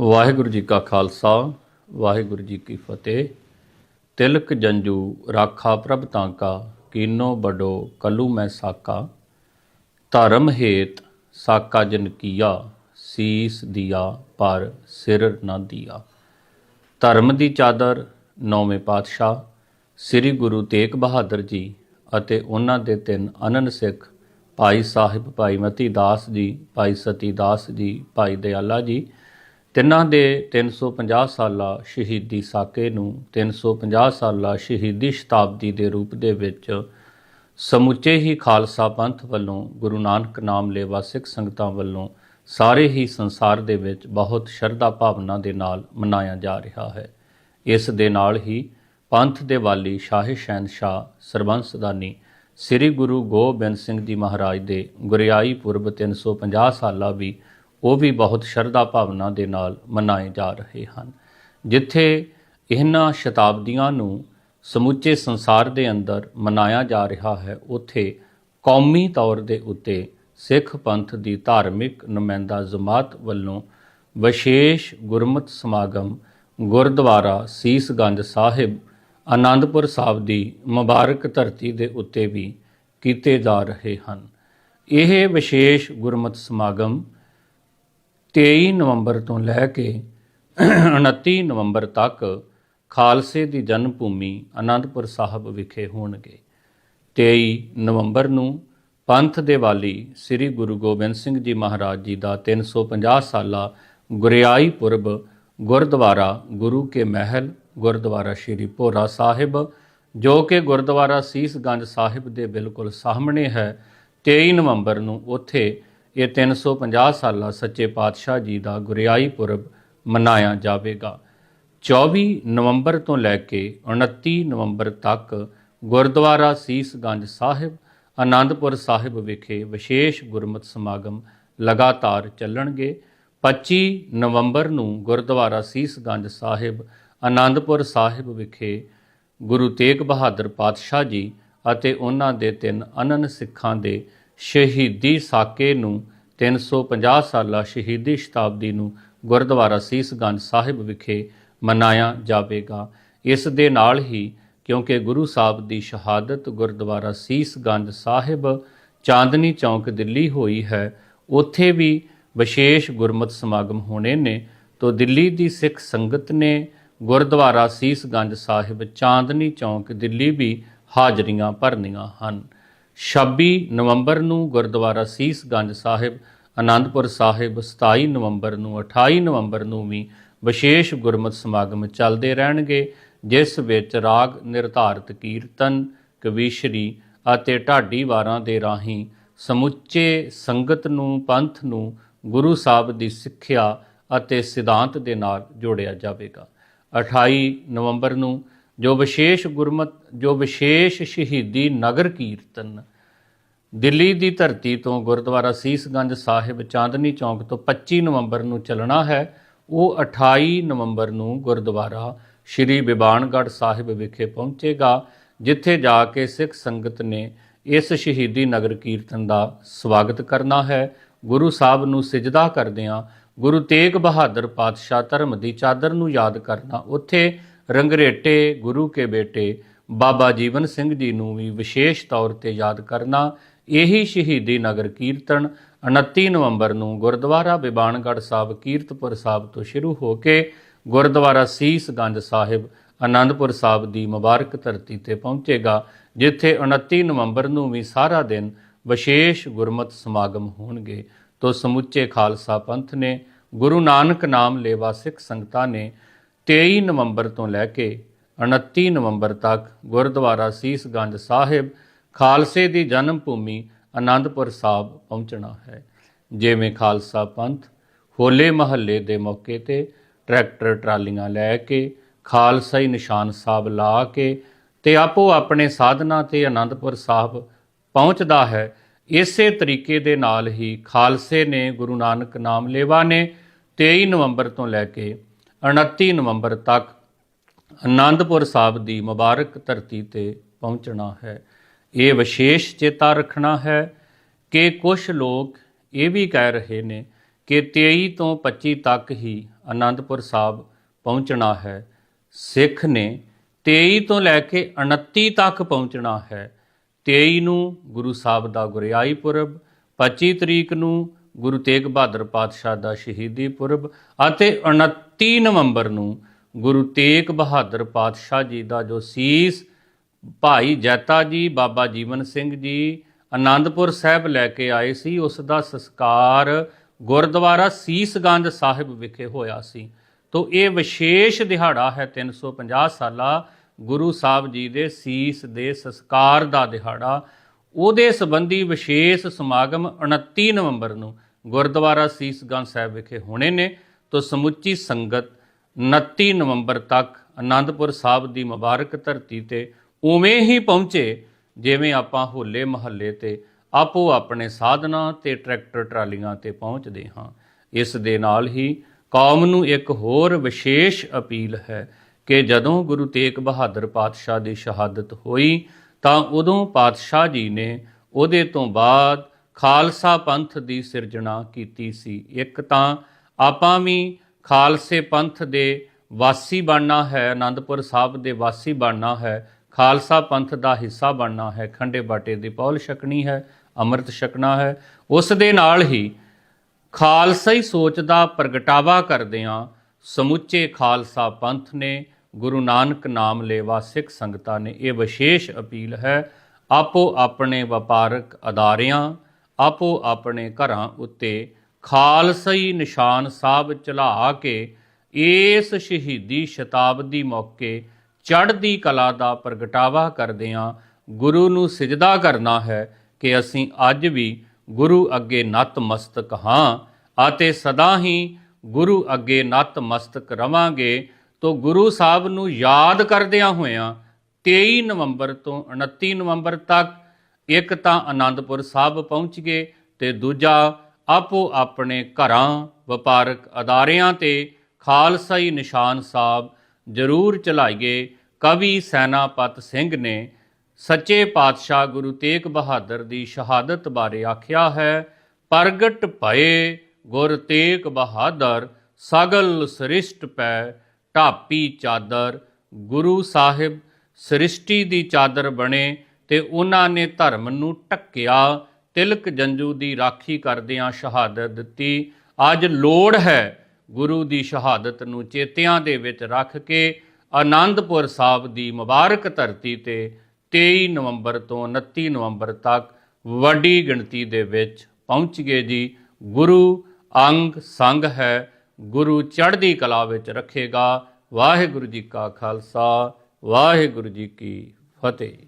ਵਾਹਿਗੁਰੂ ਜੀ ਕਾ ਖਾਲਸਾ, ਵਾਹਿਗੁਰੂ ਜੀ ਕੀ ਫਤਿਹ। ਤਿਲਕ ਜੰਜੂ ਰਾਖਾ ਪ੍ਰਭ ਤਾਂਕਾ ਕੀਨੋ ਬਡੋ ਕਲੂ ਮੈਂ ਸਾਕਾ। ਧਰਮ ਹੇਤ ਸਾਕਾ ਜਨ ਕੀਆ, ਸੀਸ ਦਿਆ ਪਰ ਸਿਰ ਨਾ ਦਿਆ। ਧਰਮ ਦੀ ਚਾਦਰ ਨੌਵੇਂ ਪਾਤਸ਼ਾਹ, ਸ੍ਰੀ ਗੁਰੂ ਤੇਗ ਬਹਾਦਰ ਜੀ ਅਤੇ ਉਹਨਾਂ ਦੇ ਤਿੰਨ ਅਨੰਨ ਸਿੱਖ, ਭਾਈ ਸਾਹਿਬ ਭਾਈ ਮਤੀ ਦਾਸ ਜੀ, ਭਾਈ ਸਤੀ ਦਾਸ ਜੀ, ਭਾਈ ਦਿਆਲਾ ਜੀ ਤਿੰਨਾਂ ਦੇ 350 ਸਾਲਾ ਸ਼ਹੀਦੀ ਸਾਕੇ ਨੂੰ 350 ਸਾਲਾ ਸ਼ਹੀਦੀ ਸ਼ਤਾਬਦੀ ਦੇ ਰੂਪ ਦੇ ਵਿੱਚ ਸਮੁੱਚੇ ਹੀ ਖਾਲਸਾ ਪੰਥ ਵੱਲੋਂ ਗੁਰੂ ਨਾਨਕ ਨਾਮ ਲੇਵਾ ਸਿੱਖ ਸੰਗਤਾਂ ਵੱਲੋਂ ਸਾਰੇ ਹੀ ਸੰਸਾਰ ਦੇ ਵਿੱਚ ਬਹੁਤ ਸ਼ਰਧਾ ਭਾਵਨਾ ਦੇ ਨਾਲ ਮਨਾਇਆ ਜਾ ਰਿਹਾ ਹੈ। ਇਸ ਦੇ ਨਾਲ ਹੀ ਪੰਥ ਦੇ ਵਾਲੀ ਸ਼ਾਹ ਸ਼ਹਿਨਸ਼ਾਹ ਸਰਬੰਸਦਾਨੀ ਸ੍ਰੀ ਗੁਰੂ ਗੋਬਿੰਦ ਸਿੰਘ ਜੀ ਮਹਾਰਾਜ ਦੇ ਗੁਰਿਆਈ ਪੁਰਬ 350 ਸਾਲਾ ਵੀ ਉਹ ਵੀ ਬਹੁਤ ਸ਼ਰਧਾ ਭਾਵਨਾ ਦੇ ਨਾਲ ਮਨਾਏ ਜਾ ਰਹੇ ਹਨ। ਜਿੱਥੇ ਇਹਨਾਂ ਸ਼ਤਾਬਦੀਆਂ ਨੂੰ ਸਮੁੱਚੇ ਸੰਸਾਰ ਦੇ ਅੰਦਰ ਮਨਾਇਆ ਜਾ ਰਿਹਾ ਹੈ, ਉੱਥੇ ਕੌਮੀ ਤੌਰ ਦੇ ਉੱਤੇ ਸਿੱਖ ਪੰਥ ਦੀ ਧਾਰਮਿਕ ਨੁਮਾਇੰਦਾ ਜਮਾਤ ਵੱਲੋਂ ਵਿਸ਼ੇਸ਼ ਗੁਰਮਤ ਸਮਾਗਮ ਗੁਰਦੁਆਰਾ ਸੀਸਗੰਜ ਸਾਹਿਬ, ਆਨੰਦਪੁਰ ਸਾਹਿਬ ਦੀ ਮੁਬਾਰਕ ਧਰਤੀ ਦੇ ਉੱਤੇ ਵੀ ਕੀਤੇ ਜਾ ਰਹੇ ਹਨ। ਇਹ ਵਿਸ਼ੇਸ਼ ਗੁਰਮਤ ਸਮਾਗਮ 23 ਨਵੰਬਰ ਤੋਂ ਲੈ ਕੇ 29 ਨਵੰਬਰ ਤੱਕ ਖਾਲਸੇ ਦੀ ਜਨਮ ਭੂਮੀ ਅਨੰਦਪੁਰ ਸਾਹਿਬ ਵਿਖੇ ਹੋਣਗੇ। 23 ਨਵੰਬਰ ਨੂੰ ਪੰਥ ਦੇ ਵਾਲੀ ਸ੍ਰੀ ਗੁਰੂ ਗੋਬਿੰਦ ਸਿੰਘ ਜੀ ਮਹਾਰਾਜ ਜੀ ਦਾ 350 ਸਾਲਾ ਗੁਰਿਆਈ ਪੁਰਬ ਗੁਰਦੁਆਰਾ ਗੁਰੂ ਕੇ ਮਹਿਲ, ਗੁਰਦੁਆਰਾ ਸ਼੍ਰੀ ਭੋਰਾ ਸਾਹਿਬ, ਜੋ ਕਿ ਗੁਰਦੁਆਰਾ ਸੀਸਗੰਜ ਸਾਹਿਬ ਦੇ ਬਿਲਕੁਲ ਸਾਹਮਣੇ ਹੈ 23 ਨਵੰਬਰ ਨੂੰ ਉੱਥੇ ਇਹ 350 ਸਾਲਾ ਸੱਚੇ ਪਾਤਸ਼ਾਹ ਜੀ ਦਾ ਗੁਰਿਆਈ ਪੁਰਬ ਮਨਾਇਆ ਜਾਵੇਗਾ। 24 ਨਵੰਬਰ ਤੋਂ ਲੈ ਕੇ 29 ਨਵੰਬਰ ਤੱਕ ਗੁਰਦੁਆਰਾ ਸੀਸਗੰਜ ਸਾਹਿਬ ਆਨੰਦਪੁਰ ਸਾਹਿਬ ਵਿਖੇ ਵਿਸ਼ੇਸ਼ ਗੁਰਮਤ ਸਮਾਗਮ ਲਗਾਤਾਰ ਚੱਲਣਗੇ। 25 ਨਵੰਬਰ ਨੂੰ ਗੁਰਦੁਆਰਾ ਸੀਸਗੰਜ ਸਾਹਿਬ ਆਨੰਦਪੁਰ ਸਾਹਿਬ ਵਿਖੇ ਗੁਰੂ ਤੇਗ ਬਹਾਦਰ ਪਾਤਸ਼ਾਹ ਜੀ ਅਤੇ ਉਹਨਾਂ ਦੇ ਤਿੰਨ ਅਨਨ ਸਿੱਖਾਂ ਦੇ ਸ਼ਹੀਦੀ ਸਾਕੇ ਨੂੰ 350 ਸਾਲਾ ਸ਼ਹੀਦੀ ਸ਼ਤਾਬਦੀ ਨੂੰ ਗੁਰਦੁਆਰਾ ਸੀਸਗੰਜ ਸਾਹਿਬ ਵਿਖੇ ਮਨਾਇਆ ਜਾਵੇਗਾ। ਇਸ ਦੇ ਨਾਲ ਹੀ ਕਿਉਂਕਿ ਗੁਰੂ ਸਾਹਿਬ ਦੀ ਸ਼ਹਾਦਤ ਗੁਰਦੁਆਰਾ ਸੀਸਗੰਜ ਸਾਹਿਬ ਚਾਂਦਨੀ ਚੌਂਕ ਦਿੱਲੀ ਹੋਈ ਹੈ, ਉੱਥੇ ਵੀ ਵਿਸ਼ੇਸ਼ ਗੁਰਮਤ ਸਮਾਗਮ ਹੋਣੇ ਨੇ। ਤੋਂ ਦਿੱਲੀ ਦੀ ਸਿੱਖ ਸੰਗਤ ਨੇ ਗੁਰਦੁਆਰਾ ਸੀਸਗੰਜ ਸਾਹਿਬ ਚਾਂਦਨੀ ਚੌਂਕ ਦਿੱਲੀ ਵੀ ਹਾਜ਼ਰੀਆਂ ਭਰਨੀਆਂ ਹਨ। 26 ਨਵੰਬਰ ਨੂੰ ਗੁਰਦੁਆਰਾ ਸੀਸਗੰਜ ਸਾਹਿਬ ਆਨੰਦਪੁਰ ਸਾਹਿਬ 27 ਨਵੰਬਰ ਨੂੰ 28 ਨਵੰਬਰ ਨੂੰ ਵੀ ਵਿਸ਼ੇਸ਼ ਗੁਰਮਤ ਸਮਾਗਮ ਚੱਲਦੇ ਰਹਿਣਗੇ, ਜਿਸ ਵਿੱਚ ਰਾਗ ਨਿਰਧਾਰਤ ਕੀਰਤਨ, ਕਵੀਸ਼ਰੀ ਅਤੇ ਢਾਡੀ ਵਾਰਾਂ ਦੇ ਰਾਹੀਂ ਸਮੁੱਚੇ ਸੰਗਤ ਨੂੰ, ਪੰਥ ਨੂੰ, ਗੁਰੂ ਸਾਹਿਬ ਦੀ ਸਿੱਖਿਆ ਅਤੇ ਸਿਧਾਂਤ ਦੇ ਨਾਲ ਜੋੜਿਆ ਜਾਵੇਗਾ। 28 ਨਵੰਬਰ ਨੂੰ ਜੋ ਵਿਸ਼ੇਸ਼ ਗੁਰਮਤ, ਜੋ ਵਿਸ਼ੇਸ਼ ਸ਼ਹੀਦੀ ਨਗਰ ਕੀਰਤਨ, ਦਿੱਲੀ ਦੀ ਧਰਤੀ ਤੋਂ ਗੁਰਦੁਆਰਾ ਸੀਸਗੰਜ ਸਾਹਿਬ ਚਾਂਦਨੀ ਚੌਂਕ ਤੋਂ 25 ਨਵੰਬਰ ਨੂੰ ਚੱਲਣਾ ਹੈ, ਉਹ 28 ਨਵੰਬਰ ਨੂੰ ਗੁਰਦੁਆਰਾ ਸ਼੍ਰੀ ਬਿਬਾਨਗੜ੍ਹ ਸਾਹਿਬ ਵਿਖੇ ਪਹੁੰਚੇਗਾ, ਜਿੱਥੇ ਜਾ ਕੇ ਸਿੱਖ ਸੰਗਤ ਨੇ ਇਸ ਸ਼ਹੀਦੀ ਨਗਰ ਕੀਰਤਨ ਦਾ ਸਵਾਗਤ ਕਰਨਾ ਹੈ। ਗੁਰੂ ਸਾਹਿਬ ਨੂੰ ਸਿਜਦਾ ਕਰਦਿਆਂ ਗੁਰੂ ਤੇਗ ਬਹਾਦਰ ਪਾਤਸ਼ਾਹ ਧਰਮ ਦੀ ਚਾਦਰ ਨੂੰ ਯਾਦ ਕਰਨਾ, ਉੱਥੇ ਰੰਗਰੇਟੇ ਗੁਰੂ ਕੇ ਬੇਟੇ, ਬਾਬਾ ਜੀਵਨ ਸਿੰਘ ਜੀ ਨੂੰ ਵੀ ਵਿਸ਼ੇਸ਼ ਤੌਰ ਤੇ ਯਾਦ ਕਰਨਾ, ਇਹੀ ਸ਼ਹੀਦੀ ਨਗਰ ਕੀਰਤਨ 29 ਨਵੰਬਰ ਨੂੰ ਗੁਰਦੁਆਰਾ ਬਿਬਾਨਗੜ੍ਹ ਸਾਹਿਬ ਕੀਰਤਪੁਰ ਸਾਹਿਬ ਤੋਂ ਸ਼ੁਰੂ ਹੋ ਕੇ ਗੁਰਦੁਆਰਾ ਸੀਸਗੰਜ ਸਾਹਿਬ ਆਨੰਦਪੁਰ ਸਾਹਿਬ ਦੀ ਮੁਬਾਰਕ ਧਰਤੀ ਤੇ ਪਹੁੰਚੇਗਾ, ਜਿੱਥੇ 29 ਨਵੰਬਰ ਨੂੰ ਵੀ ਸਾਰਾ ਦਿਨ ਵਿਸ਼ੇਸ਼ ਗੁਰਮਤ ਸਮਾਗਮ ਹੋਣਗੇ। ਤੋਂ ਸਮੁੱਚੇ ਖਾਲਸਾ ਪੰਥ ਨੇ, ਗੁਰੂ ਨਾਨਕ ਨਾਮ ਲੇਵਾ ਸਿੱਖ ਸੰਗਤਾਂ ਨੇ 23 ਨਵੰਬਰ ਤੋਂ ਲੈ ਕੇ 29 ਨਵੰਬਰ ਤੱਕ ਗੁਰਦੁਆਰਾ ਸੀਸਗੰਜ ਸਾਹਿਬ, ਖਾਲਸੇ ਦੀ ਜਨਮ ਭੂਮੀ ਆਨੰਦਪੁਰ ਸਾਹਿਬ ਪਹੁੰਚਣਾ ਹੈ। ਜਿਵੇਂ ਖਾਲਸਾ ਪੰਥ ਹੋਲੇ ਮਹੱਲੇ ਦੇ ਮੌਕੇ ਤੇ ਟਰੈਕਟਰ ਟਰਾਲੀਆਂ ਲੈ ਕੇ ਖਾਲਸਾਈ ਨਿਸ਼ਾਨ ਸਾਹਿਬ ਲਾ ਕੇ ਤੇ ਆਪੋ ਆਪਣੇ ਸਾਧਨਾ ਤੇ ਆਨੰਦਪੁਰ ਸਾਹਿਬ ਪਹੁੰਚਦਾ ਹੈ। ਇਸੇ ਤਰੀਕੇ ਦੇ ਨਾਲ ਹੀ ਖਾਲਸੇ ਨੇ ਗੁਰੂ ਨਾਨਕ ਨਾਮ ਲੇਵਾ ਨੇ 23 ਨਵੰਬਰ ਤੋਂ ਲੈ ਕੇ 29 ਨਵੰਬਰ ਤੱਕ ਆਨੰਦਪੁਰ ਸਾਹਿਬ ਦੀ ਮੁਬਾਰਕ ਧਰਤੀ ਤੇ ਪਹੁੰਚਣਾ ਹੈ। ਇਹ ਵਿਸ਼ੇਸ਼ ਚੇਤਾ ਰੱਖਣਾ ਹੈ ਕਿ ਕੁਝ ਲੋਕ ਇਹ ਵੀ ਕਹਿ ਰਹੇ ਨੇ ਕਿ 23 ਤੋਂ 25 ਤੱਕ ਹੀ ਅਨੰਦਪੁਰ ਸਾਹਿਬ ਪਹੁੰਚਣਾ ਹੈ। ਸਿੱਖ ਨੇ 23 ਤੋਂ ਲੈ ਕੇ 29 ਤੱਕ ਪਹੁੰਚਣਾ ਹੈ। 23 ਨੂੰ ਗੁਰੂ ਸਾਹਿਬ ਦਾ ਗੁਰਿਆਈ ਪੁਰਬ 25 ਤਰੀਕ ਨੂੰ ਗੁਰੂ ਤੇਗ ਬਹਾਦਰ ਪਾਤਸ਼ਾਹ ਦਾ ਸ਼ਹੀਦੀ ਪੁਰਬ ਅਤੇ 29 ਨਵੰਬਰ ਨੂੰ ਗੁਰੂ ਤੇਗ ਬਹਾਦਰ ਪਾਤਸ਼ਾਹ ਜੀ ਦਾ ਜੋ ਸੀਸ ਭਾਈ ਜੈਤਾ ਜੀ, ਬਾਬਾ ਜੀਵਨ ਸਿੰਘ ਜੀ ਆਨੰਦਪੁਰ ਸਾਹਿਬ ਲੈ ਕੇ ਆਏ ਸੀ, ਉਸ ਦਾ ਸੰਸਕਾਰ ਗੁਰਦੁਆਰਾ ਸੀਸਗੰਜ ਸਾਹਿਬ ਵਿਖੇ ਹੋਇਆ ਸੀ। ਤੋ ਇਹ ਵਿਸ਼ੇਸ਼ ਦਿਹਾੜਾ ਹੈ 350 ਸਾਲਾ ਗੁਰੂ ਸਾਹਿਬ ਜੀ ਦੇ ਸੀਸ ਦੇ ਸੰਸਕਾਰ ਦਾ ਦਿਹਾੜਾ। ਉਹਦੇ ਸੰਬੰਧੀ ਵਿਸ਼ੇਸ਼ ਸਮਾਗਮ 29 ਨਵੰਬਰ ਨੂੰ ਗੁਰਦੁਆਰਾ ਸੀਸਗੰਜ ਸਾਹਿਬ ਵਿਖੇ ਹੋਣੇ ਨੇ। ਤੋਂ ਸਮੁੱਚੀ ਸੰਗਤ 29 ਨਵੰਬਰ ਤੱਕ ਆਨੰਦਪੁਰ ਸਾਹਿਬ ਦੀ ਮੁਬਾਰਕ ਧਰਤੀ ਤੇ ਉਵੇਂ ਹੀ ਪਹੁੰਚੇ ਜਿਵੇਂ ਆਪਾਂ ਹੋਲੇ ਮਹੱਲੇ ਤੇ ਆਪੋ ਆਪਣੇ ਸਾਧਨਾਂ ਤੇ ਟਰੈਕਟਰ ਟਰਾਲੀਆਂ ਤੇ ਪਹੁੰਚਦੇ ਹਾਂ। ਇਸ ਦੇ ਨਾਲ ਹੀ ਕੌਮ ਨੂੰ ਇੱਕ ਹੋਰ ਵਿਸ਼ੇਸ਼ ਅਪੀਲ ਹੈ ਕਿ ਜਦੋਂ ਗੁਰੂ ਤੇਗ ਬਹਾਦਰ ਪਾਤਸ਼ਾਹ ਦੀ ਸ਼ਹਾਦਤ ਹੋਈ ਤਾਂ ਉਦੋਂ ਪਾਤਸ਼ਾਹ ਜੀ ਨੇ ਉਹਦੇ ਤੋਂ ਬਾਅਦ ਖਾਲਸਾ ਪੰਥ ਦੀ ਸਿਰਜਣਾ ਕੀਤੀ ਸੀ। ਇੱਕ ਤਾਂ ਆਪਾਂ ਵੀ ਖਾਲਸੇ ਪੰਥ ਦੇ ਵਾਸੀ ਬਣਨਾ ਹੈ ਆਨੰਦਪੁਰ ਸਾਹਿਬ ਦੇ ਵਾਸੀ ਬਣਨਾ ਹੈ, ਖਾਲਸਾ ਪੰਥ ਦਾ ਹਿੱਸਾ ਬਣਨਾ ਹੈ, ਖੰਡੇ ਬਾਟੇ ਦੀ ਪੌਲ ਛਕਣੀ ਹੈ, ਅੰਮ੍ਰਿਤ ਛਕਣਾ ਹੈ। ਉਸ ਦੇ ਨਾਲ ਹੀ ਖਾਲਸਾ ਹੀ ਸੋਚ ਦਾ ਪ੍ਰਗਟਾਵਾ ਕਰਦਿਆਂ ਸਮੁੱਚੇ ਖਾਲਸਾ ਪੰਥ ਨੇ ਗੁਰੂ ਨਾਨਕ ਨਾਮ ਲੇਵਾ ਸਿੱਖ ਸੰਗਤਾਂ ਨੇ ਇਹ ਵਿਸ਼ੇਸ਼ ਅਪੀਲ ਹੈ, ਆਪੋ ਆਪਣੇ ਵਪਾਰਕ ਅਦਾਰਿਆਂ, ਆਪੋ ਆਪਣੇ ਘਰਾਂ ਉੱਤੇ ਖਾਲਸਾਈ ਨਿਸ਼ਾਨ ਸਾਹਿਬ ਚਲਾ ਕੇ ਇਸ ਸ਼ਹੀਦੀ ਸ਼ਤਾਬਦੀ ਮੌਕੇ ਚੜ੍ਹਦੀ ਕਲਾ ਦਾ ਪ੍ਰਗਟਾਵਾ ਕਰਦਿਆਂ ਗੁਰੂ ਨੂੰ ਸਿਜਦਾ ਕਰਨਾ ਹੈ ਕਿ ਅਸੀਂ ਅੱਜ ਵੀ ਗੁਰੂ ਅੱਗੇ ਨਤਮਸਤਕ ਹਾਂ ਅਤੇ ਸਦਾ ਹੀ ਗੁਰੂ ਅੱਗੇ ਨਤਮਸਤਕ ਰਵਾਂਗੇ ਤੋ ਗੁਰੂ ਸਾਹਿਬ ਨੂੰ ਯਾਦ ਕਰਦਿਆਂ ਹੋਇਆਂ 23 ਨਵੰਬਰ ਤੋਂ 29 ਨਵੰਬਰ ਤੱਕ ਇੱਕ ਤਾਂ ਆਨੰਦਪੁਰ ਸਾਹਿਬ ਪਹੁੰਚ ਗਏ ਤੇ ਦੂਜਾ ਆਪੋ ਆਪਣੇ ਘਰਾਂ, ਵਪਾਰਕ ਅਦਾਰਿਆਂ ਤੇ ਖਾਲਸਾਈ ਨਿਸ਼ਾਨ ਸਾਹਿਬ ਜ਼ਰੂਰ ਚਲਾਈਏ। ਕਵੀ ਸੈਨਾਪਤ ਸਿੰਘ ਨੇ ਸੱਚੇ ਪਾਤਸ਼ਾਹ ਗੁਰੂ ਤੇਗ ਬਹਾਦਰ ਦੀ ਸ਼ਹਾਦਤ ਬਾਰੇ ਆਖਿਆ ਹੈ, ਪ੍ਰਗਟ ਭਏ ਗੁਰ ਤੇਗ ਬਹਾਦਰ, ਸਗਲ ਸ੍ਰਿਸ਼ਟ ਪੈ ਢਾਪੀ ਚਾਦਰ। ਗੁਰੂ ਸਾਹਿਬ ਸ੍ਰਿਸ਼ਟੀ ਦੀ ਚਾਦਰ ਬਣੇ ਤੇ ਉਹਨਾਂ ਨੇ ਧਰਮ ਨੂੰ ਟੱਕਿਆ ਤਿਲਕ ਜੰਜੂ ਦੀ ਰਾਖੀ ਕਰਦਿਆਂ ਸ਼ਹਾਦਤ ਦਿੱਤੀ। ਅੱਜ ਲੋੜ ਹੈ ਗੁਰੂ ਦੀ ਸ਼ਹਾਦਤ ਨੂੰ ਚੇਤਿਆਂ ਦੇ ਵਿੱਚ ਰੱਖ ਕੇ ਆਨੰਦਪੁਰ ਸਾਹਿਬ ਦੀ ਮੁਬਾਰਕ ਧਰਤੀ ਤੇ 23 ਨਵੰਬਰ ਤੋਂ 29 ਨਵੰਬਰ ਤੱਕ ਵੱਡੀ ਗਿਣਤੀ ਦੇ ਵਿੱਚ ਪਹੁੰਚ ਗਏ ਜੀ। ਗੁਰੂ ਅੰਗ ਸੰਗ ਹੈ, ਗੁਰੂ ਚੜ੍ਹਦੀ ਕਲਾ ਵਿੱਚ ਰੱਖੇਗਾ। ਵਾਹਿਗੁਰੂ ਜੀ ਕਾ ਖਾਲਸਾ, ਵਾਹਿਗੁਰੂ ਜੀ ਕੀ ਫਤਿਹ।